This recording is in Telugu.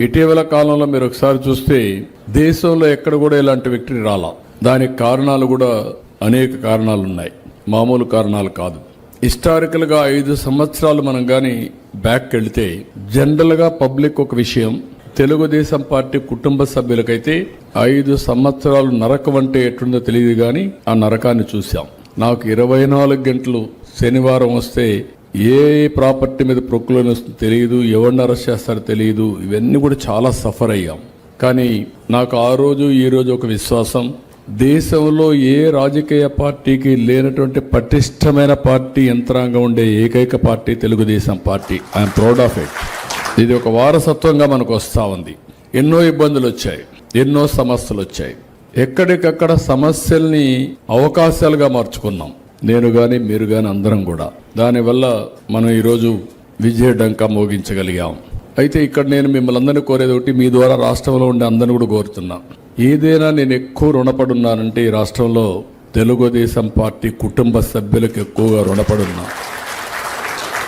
ఇటీవల కాలంలో మీరు ఒకసారి చూస్తే దేశంలో ఎక్కడ కూడా ఇలాంటి విక్టరీ రాలా. దానికి కారణాలు కూడా అనేక కారణాలు ఉన్నాయి మామూలు కారణాలు కాదు. హిస్టారికల్గా ఐదు సంవత్సరాలు మనం కానీ బ్యాక్ వెళితే జనరల్గా పబ్లిక్ ఒక విషయం తెలుగుదేశం పార్టీ కుటుంబ సభ్యులకైతే ఐదు సంవత్సరాలు నరకం అంటే ఎట్లుందో తెలియదు కానీ ఆ నరకాన్ని చూశాం. నాకు ఇరవై నాలుగు గంటలు శనివారం వస్తే ఏ ప్రాపర్టీ మీద ప్రొక్లోన్ వస్తుందో తెలియదు ఎవరిని అరెస్ట్ చేస్తారో తెలియదు. ఇవన్నీ కూడా చాలా సఫర్ అయ్యాం. కానీ నాకు ఆ రోజు ఈ రోజు ఒక విశ్వాసం. దేశంలో ఏ రాజకీయ పార్టీకి లేనటువంటి పటిష్టమైన పార్టీ యంత్రాంగం ఉండే ఏకైక party Telugu Desam party. I'm proud of it ఇది ఒక వారసత్వంగా మనకు వస్తూ ఉంది. ఎన్నో ఇబ్బందులు వచ్చాయి. ఎన్నో సమస్యలు వచ్చాయి. ఎక్కడికక్కడ సమస్యల్ని అవకాశాలుగా మార్చుకున్నాం. నేను కానీ మీరు కానీ అందరం కూడా. దానివల్ల మనం ఈరోజు విజయ డంకా మోగించగలిగాం. అయితే ఇక్కడ నేను మిమ్మల్ని అందరినీ కోరేది ఒకటి మీ ద్వారా రాష్ట్రంలో ఉండే అందరిని కూడా కోరుతున్నా. ఏదైనా నేను ఎక్కువ రుణపడున్నానంటే ఈ రాష్ట్రంలో తెలుగుదేశం పార్టీ కుటుంబ సభ్యులకు ఎక్కువగా రుణపడున్నా.